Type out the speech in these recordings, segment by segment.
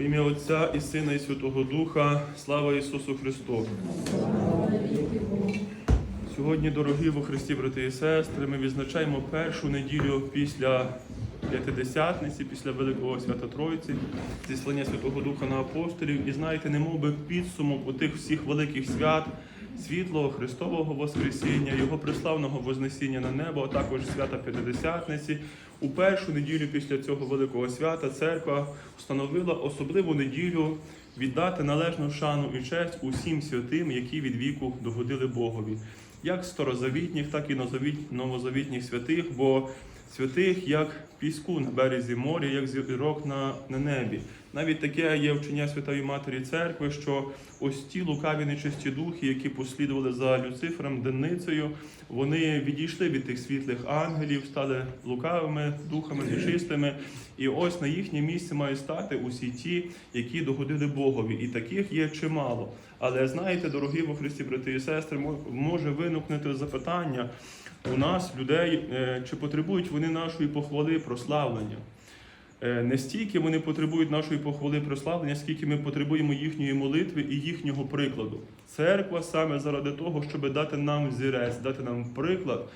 В ім'я Отця і Сина, і Святого Духа, слава Ісусу Христу. Сьогодні, дорогі во Христі, брати і сестри, ми відзначаємо першу неділю після П'ятидесятниці, після Великого Свята Тройці, зіслання Святого Духа на апостолів. І знаєте, не мов би підсумок у тих всіх великих свят, світлого Христового Воскресіння, Його приславного Вознесіння на небо, а також свята П'ятидесятниці. У першу неділю після цього великого свята церква встановила особливу неділю віддати належну шану і честь усім святим, які від віку догодили Богові, як старозавітніх, так і новозавіт- новозавітніх святих, бо святих як піску на березі моря, як зірок на небі. Навіть таке є вчення Святої Матері Церкви, що ось ті лукаві нечисті духи, які послідували за Люцифером денницею, вони відійшли від тих світлих ангелів, стали лукавими духами нечистими. І ось на їхнє місце мають стати усі ті, які догодили Богові. І таких є чимало. Але знаєте, дорогі во Христі, брати і сестри, мо- може виникнути запитання у нас, людей, е, чи потребують вони нашої похвали, прославлення. Е, Не стільки вони потребують нашої похвали прославлення, скільки ми потребуємо їхньої молитви і їхнього прикладу. Церква саме заради того, щоб дати нам зірець, дати нам приклад,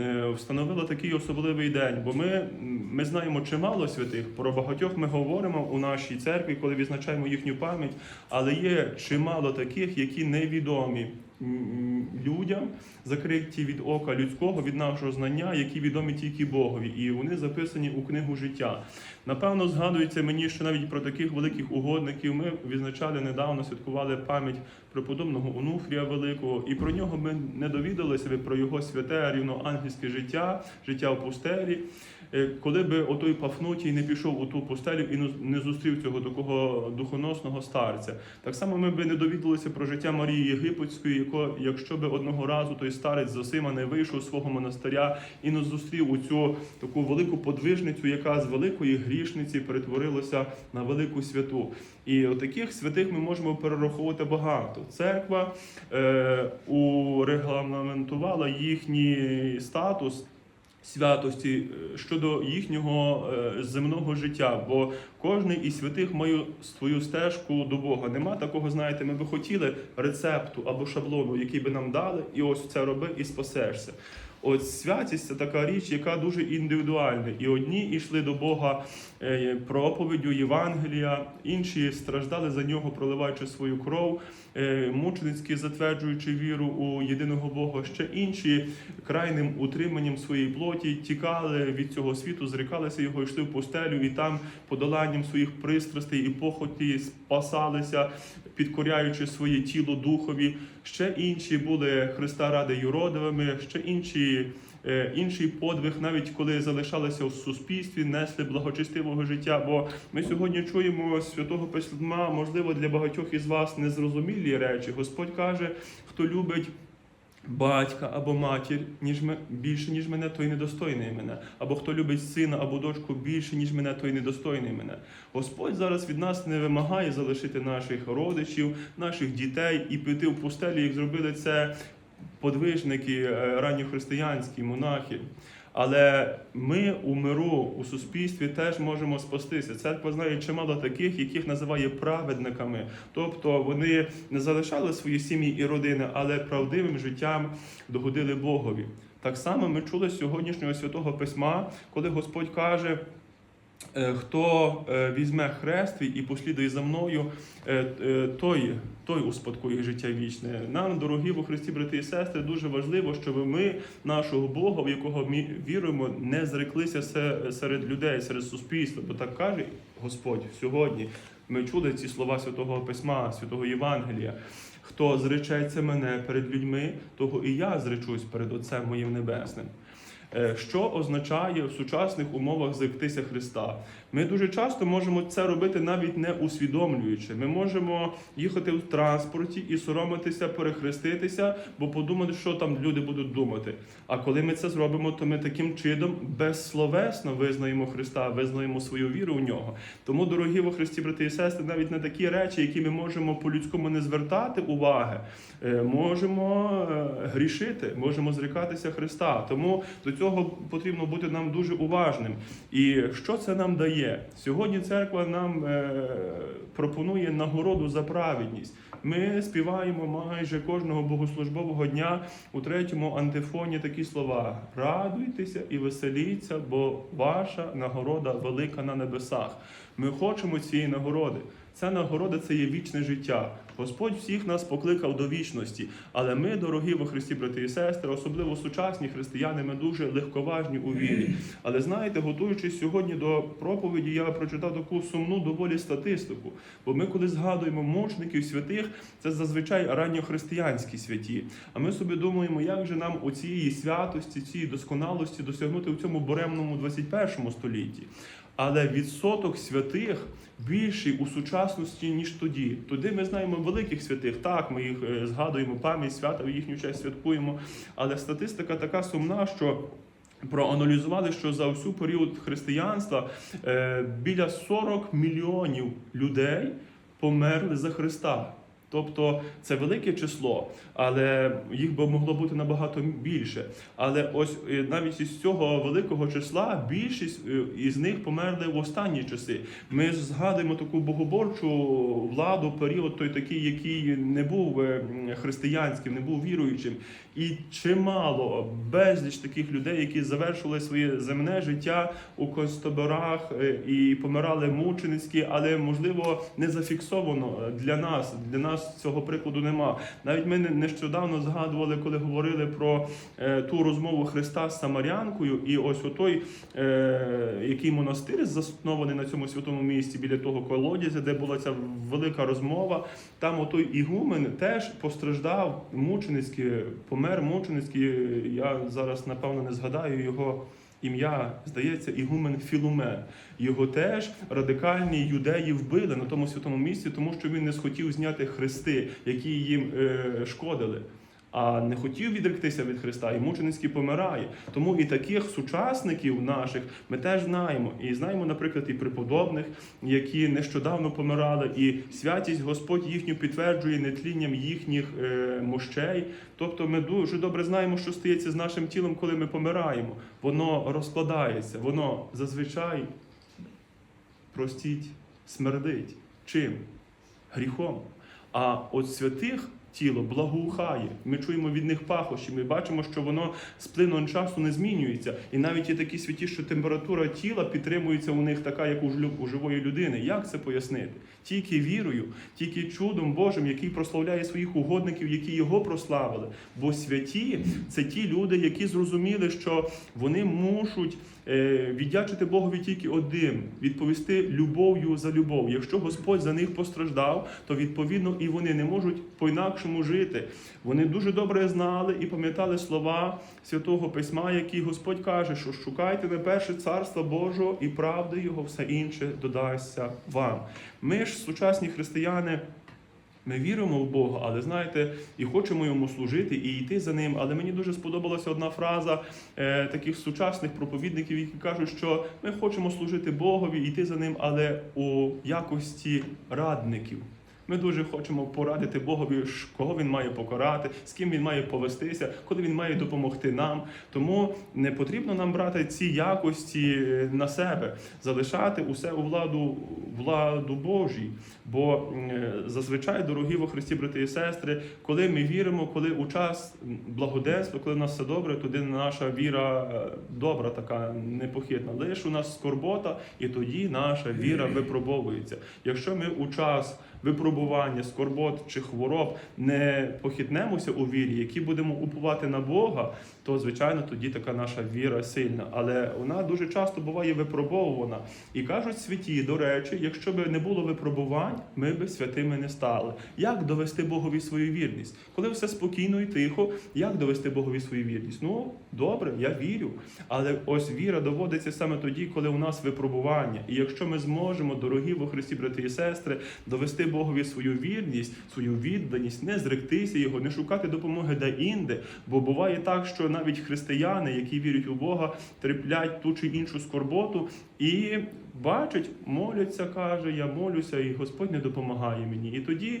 е, встановила такий особливий день. Бо ми, ми знаємо чимало святих, про багатьох ми говоримо у нашій церкві, коли відзначаємо їхню пам'ять, але є чимало таких, які невідомі людям, закриті від ока людського, від нашого знання, які відомі тільки Богові, і вони записані у книгу життя. Напевно, згадується мені, що навіть про таких великих угодників ми відзначали недавно, святкували пам'ять преподобного Онуфрія Великого, і про нього ми не довідалися про його святе рівноангельське життя, життя в пустелі. Е, Коли би отой Пафнутій не пішов у ту пустелю і не- зустрів цього такого духоносного старця, так само ми би не довідалися про життя Марії Єгипетської, якщо би одного разу той старець з Осима не вийшов з свого монастиря і не зустрів у цю таку велику подвижницю, яка з великої грішниці перетворилася на велику святу. І таких святих ми можемо перераховувати багато. Церква е, урегламентувала їхній статус святості е, щодо їхнього е, земного життя, бо кожний із святих має свою стежку до Бога. Нема такого, знаєте, ми би хотіли рецепту або шаблону, який би нам дали, і ось це роби і спасешся. От святість це така річ, яка дуже індивідуальна. І одні йшли до Бога е, проповіддю Євангелія, інші страждали за нього, проливаючи свою кров, е, мученицьки затверджуючи віру у єдиного Бога. Ще інші крайним утриманням своєї плоті тікали від цього світу, зрікалися його, йшли в пустелю, і там подоланням своїх пристрастей і похоті спасалися, підкоряючи своє тіло духові. Ще інші були Христа ради юродивими, ще інші. Е, Інший подвиг, навіть коли залишалися в суспільстві, несли благочестивого життя. Бо ми сьогодні чуємо святого письма, можливо, для багатьох із вас незрозумілі речі. Господь каже, хто любить батька або матір, ніж ми більше, ніж мене, той недостойний мене. Або хто любить сина або дочку більше, ніж мене, той недостойний мене. Господь зараз від нас не вимагає залишити наших родичів, наших дітей і піти в пустелі, як зробили це подвижники е, ранньохристиянські, монахи. Але ми у миру у суспільстві теж можемо спастися. Церква знає чимало таких, яких називає праведниками. Тобто вони не залишали свої сім'ї і родини, але правдивим життям догодили Богові. Так само ми чули сьогоднішнього святого письма, коли Господь каже. Е, Хто е, візьме хрест і послідує за мною, е, той, той успадкує життя вічне. Нам, дорогі во Христі, брати і сестри, дуже важливо, щоб ми нашого Бога, в якого ми віруємо, не зреклися се- серед людей, серед суспільства. Бо так каже Господь сьогодні. Ми чули ці слова Святого Письма, Святого Євангелія. Хто зречеться мене перед людьми, того і я зречусь перед Отцем моїм Небесним. Е, Що означає в сучасних умовах зректися Христа? Ми дуже часто можемо це робити навіть не усвідомлюючи. Ми можемо їхати в транспорті і соромитися, перехреститися, бо подумати, що там люди будуть думати. А коли ми це зробимо, то ми таким чином безсловесно визнаємо Христа, визнаємо свою віру в нього. Тому, дорогі во Христі, брати і сестри, навіть на такі речі, які ми можемо по-людському не звертати уваги, е, можемо е, грішити, можемо зрікатися Христа. Тому до цього потрібно бути нам дуже уважним. І що це нам дає? Сьогодні церква нам е, пропонує нагороду за праведність. Ми співаємо майже кожного богослужбового дня у третьому антифоні такі слова: радуйтеся і веселіться, бо ваша нагорода велика на небесах. Ми хочемо цієї нагороди. Ця нагорода це є вічне життя. Господь всіх нас покликав до вічності. Але ми, дорогі во Христі, брати і сестри, особливо сучасні християни, ми дуже легковажні у вірі. Але знаєте, готуючись сьогодні до проповіді, я прочитав таку сумну доволі статистику. Бо ми, коли згадуємо мучеників святих, це зазвичай ранньохристиянські святі. А ми собі думаємо, як же нам у цієї святості, цієї досконалості досягнути в цьому буремному 21 столітті. Але відсоток святих більший у сучасності, ніж тоді. Тоді ми знаємо великих святих. Так, ми їх е, згадуємо, пам'ять свята їхню честь святкуємо. Але статистика така сумна, що. Проаналізували, що за всю період християнства е, біля 40 мільйонів людей померли за Христа. Тобто це велике число, але їх би могло бути набагато більше. Але ось е, навіть із цього великого числа більшість е, із них померли в останні часи. Ми згадуємо таку богоборчу владу, період той такий, який не був е, християнським, не був віруючим. І чимало безліч таких людей, які завершили своє земне життя у концтаборах і помирали мученицькі, але можливо не зафіксовано для нас. Для нас цього прикладу нема. Навіть ми нещодавно згадували, коли говорили про е, ту розмову Христа з Самарянкою, і ось отой, е, який монастир заснований на цьому святому місці біля того колодязя, де була ця велика розмова. Там отой ігумен теж постраждав мученицьки, помер мученицький. Я зараз напевно не згадаю його. Ім'я, здається, Ігумен Філумен. Його теж радикальні юдеї вбили на тому святому місці, тому що він не схотів зняти хрести, які їм е, шкодили. А не хотів відректися від Христа, і мученицький помирає. Тому і таких сучасників наших ми теж знаємо. І знаємо, наприклад, і преподобних, які нещодавно помирали, і святість Господь їхню підтверджує нетлінням їхніх е, мощей. Тобто ми дуже добре знаємо, що стається з нашим тілом, коли ми помираємо. Воно розкладається, воно зазвичай простіть, смердить. Чим? Гріхом. А от святих тіло благоухає. Ми чуємо від них пахощі. Ми бачимо, що воно з плином часу не змінюється. І навіть є такі святі, що температура тіла підтримується у них така, як у живої людини. Як це пояснити? Тільки вірою, тільки чудом Божим, який прославляє своїх угодників, які його прославили. Бо святі це ті люди, які зрозуміли, що вони мушуть е, віддячити Богові тільки одним, відповісти любов'ю за любов. Якщо Господь за них постраждав, то відповідно і вони не можуть по-інакшому жити. Вони дуже добре знали і пам'ятали слова святого письма, які Господь каже, що шукайте найперше царства Божого і правди Його, все інше додасться вам. Ми ж, сучасні християни. Ми віримо в Бога, але знаєте, і хочемо йому служити, і йти за ним. Але мені дуже сподобалася одна фраза е, таких сучасних проповідників, які кажуть, що ми хочемо служити Богові, йти за ним, але у якості радників. Ми дуже хочемо порадити Богові, кого він має покарати, з ким він має повестися, коли він має допомогти нам. Тому не потрібно нам брати ці якості е, на себе, залишати усе у владу, владу Божій. Бо е, зазвичай, дорогі во Христі, брати і сестри, коли ми віримо, коли у час благоденства, коли в нас все добре, тоді наша віра е, добра, така непохитна. Лише у нас скорбота, і тоді наша віра випробовується. Якщо ми у час випробування, скорбот чи хвороб не похитнемося у вірі, які будемо упувати на Бога, то звичайно тоді така наша віра сильна. Але вона дуже часто буває випробовувана. І кажуть святі, до речі, якщо б не було випробувань, ми би святими не стали. Як довести Богові свою вірність? Коли все спокійно і тихо, як довести Богові свою вірність? Ну добре, я вірю. Але ось віра доводиться саме тоді, коли у нас випробування. І якщо ми зможемо, дорогі во Христі, брати і сестри, довести Богові свою вірність, свою відданість, не зректися його, не шукати допомоги де-інде. Бо буває так, що навіть християни, які вірять у Бога, терплять ту чи іншу скорботу. І бачать, моляться, каже, я молюся, і Господь не допомагає мені. І тоді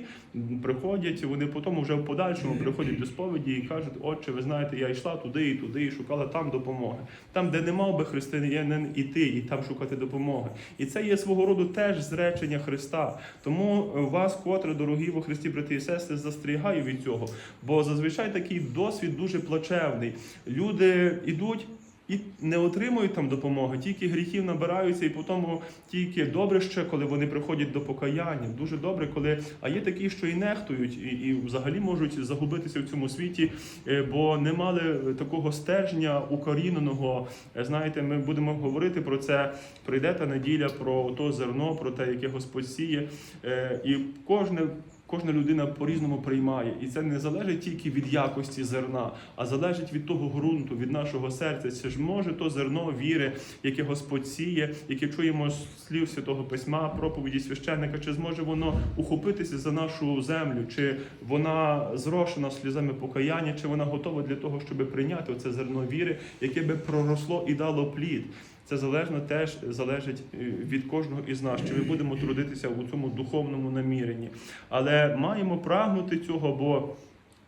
приходять, вони потім вже в подальшому приходять до сповіді і кажуть, отче, ви знаєте, я йшла туди і туди, і шукала там допомоги. Там, де не мав би християнин іти, і там шукати допомоги. І це є свого роду теж зречення Христа. Тому вас, котре, дорогі во Христі, брати і сестри, застерігаю від цього. Бо зазвичай такий досвід дуже плачевний. Люди йдуть. І не отримують там допомоги, тільки гріхів набираються, і потім тільки добре ще, коли вони приходять до покаяння. Дуже добре, коли а є такі, що і нехтують, і, і взагалі можуть загубитися в цьому світі, е, бо не мали такого стержня укоріненого. Е, Знаєте, ми будемо говорити про це. Прийде та неділя про то зерно, про те, яке Господь сіє, Е, і кожне. Кожна людина по-різному приймає, і це не залежить тільки від якості зерна, а залежить від того ґрунту, від нашого серця. Це ж може то зерно віри, яке Господь сіє, яке чуємо слів Святого Письма, проповіді священника, чи зможе воно ухопитися за нашу землю, чи вона зрошена сльозами покаяння, чи вона готова для того, щоб прийняти оце зерно віри, яке би проросло і дало плід. Це залежно теж залежить е, від кожного із нас, чи ми будемо трудитися у цьому духовному наміренні. Але маємо прагнути цього, бо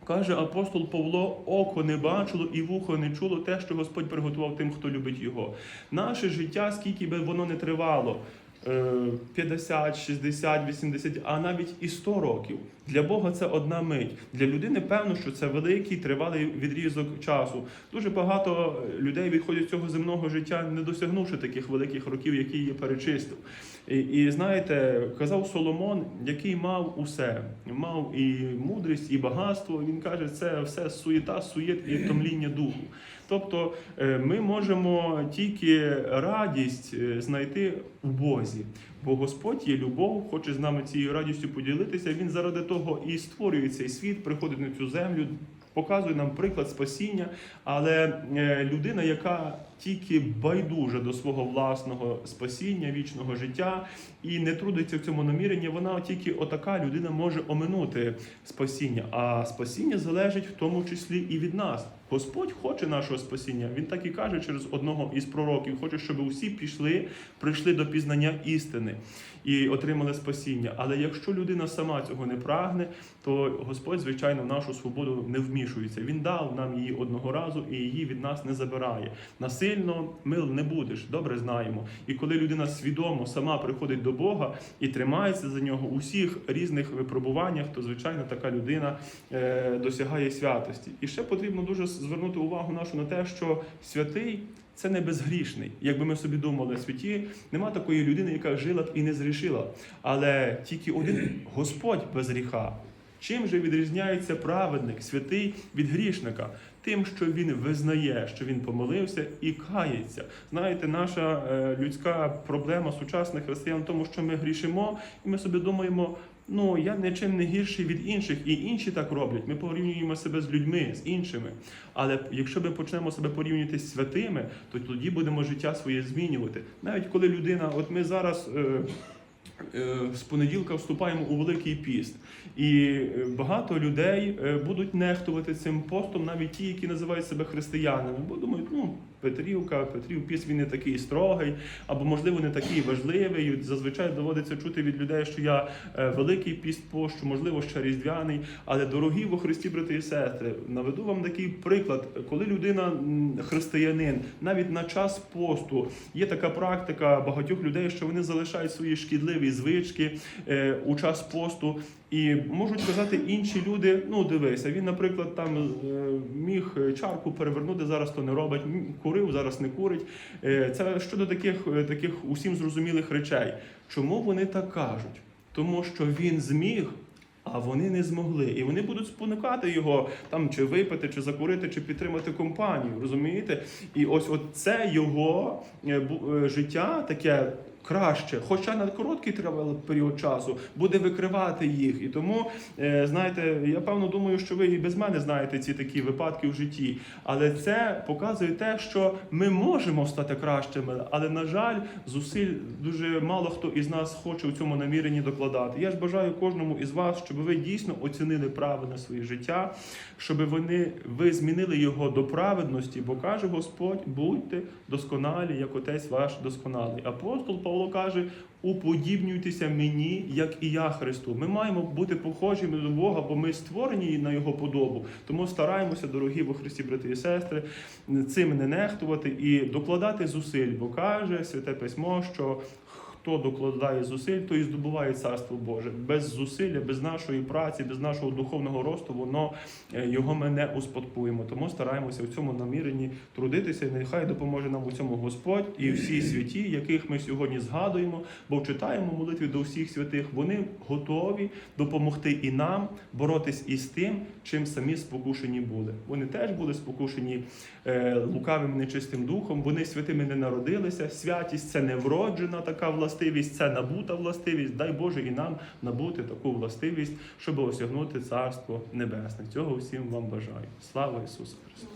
каже апостол Павло: око не бачило і вухо не чуло те, що Господь приготував тим, хто любить його. Наше життя, скільки би воно не тривало. Е, 50, 60, 80, а навіть і 100 років. Для Бога це одна мить. Для людини певно, що це великий тривалий відрізок часу. Дуже багато людей відходять з цього земного життя, не досягнувши таких великих років, які я перечислив. І, і знаєте, казав Соломон, який мав усе, мав і мудрість, і багатство. Він каже, це все суєта, суєт і втомління духу. Тобто е, ми можемо тільки радість е, знайти у Бозі, бо Господь є любов, хоче з нами цією радістю поділитися. Він заради того і створює цей світ, приходить на цю землю. Показує нам приклад спасіння, але е, людина, яка тільки байдуже до свого власного спасіння, вічного життя і не трудиться в цьому наміренні, вона тільки отака людина може оминути спасіння. А спасіння залежить в тому числі і від нас. Господь хоче нашого спасіння. Він так і каже через одного із пророків: хоче, щоб усі пішли, прийшли до пізнання істини і отримали спасіння. Але якщо людина сама цього не прагне, то Господь, звичайно, в нашу свободу не вмішується. Він дав нам її одного разу і її від нас не забирає. Насильно мил не будеш, добре знаємо. І коли людина свідомо сама приходить до Бога і тримається за нього у всіх різних випробуваннях, то звичайно така людина е, досягає святості. І ще потрібно дуже звернути увагу нашу на те, що святий. Це не безгрішний. Якби ми собі думали, святі нема такої людини, яка жила б і не зрішила. Але тільки один Господь без гріха. Чим же відрізняється праведник, святий від грішника? Тим, що він визнає, що він помилився і кається. Знаєте, наша е, людська проблема сучасних християн в тому, що ми грішимо, і ми собі думаємо. Ну, я нічим не гірший від інших, і інші так роблять. Ми порівнюємо себе з людьми, з іншими. Але якщо ми почнемо себе порівнювати з святими, то тоді будемо життя своє змінювати. Навіть коли людина, от ми зараз. Е, е, з понеділка вступаємо у Великий піст, і е, багато людей е, будуть нехтувати цим постом, навіть ті, які називають себе християнами, бо думають, ну Петрівка, Петрів піст він не такий строгий, або можливо не такий важливий. Зазвичай доводиться чути від людей, що я е, великий піст пощу, можливо, ще різдвяний. Але дорогі во Христі, брати і сестри, наведу вам такий приклад, коли людина християнин, навіть на час посту є така практика багатьох людей, що вони залишають свої шкідливі звички е, у час посту. І можуть казати інші люди: ну дивися, він, наприклад, там е, міг чарку перевернути, зараз то не робить, курив, зараз не курить. Е, Це щодо таких, е, таких усім зрозумілих речей. Чому вони так кажуть? Тому що він зміг. А вони не змогли, і вони будуть спонукати його там чи випити, чи закурити, чи підтримати компанію. Розумієте? І ось от це його життя таке краще, хоча на короткий тривалий період часу буде викривати їх. І тому, е, знаєте, я певно думаю, що ви і без мене знаєте ці такі випадки в житті. Але це показує те, що ми можемо стати кращими, але на жаль, зусиль дуже мало хто із нас хоче у цьому наміренні докладати. Я ж бажаю кожному із вас, щоб ви дійсно оцінили правильне своє життя, щоб вони ви змінили його до праведності, бо каже Господь: будьте досконалі, як отець ваш досконалий. Апостол Павло каже: уподібнюйтеся мені, як і я Христу. Ми маємо бути похожими до Бога, бо ми створені на Його подобу. Тому стараємося, дорогі во Христі, брати і сестри, цим не нехтувати і докладати зусиль, бо каже Святе Письмо, що хто докладає зусиль, той і здобуває царство Боже. Без зусилля, без нашої праці, без нашого духовного росту, воно е, його ми не успадкуємо. Тому стараємося в цьому наміренні трудитися. І нехай допоможе нам у цьому Господь і всі святі, яких ми сьогодні згадуємо, бо читаємо молитві до всіх святих. Вони готові допомогти і нам боротись із тим, чим самі спокушені були. Вони теж були спокушені е, лукавим нечистим духом. Вони святими не народилися. Святість це не вроджена така властивість, це набута властивість. Дай Боже і нам набути таку властивість, щоб осягнути Царство Небесне. Цього всім вам бажаю. Слава Ісусу Христу!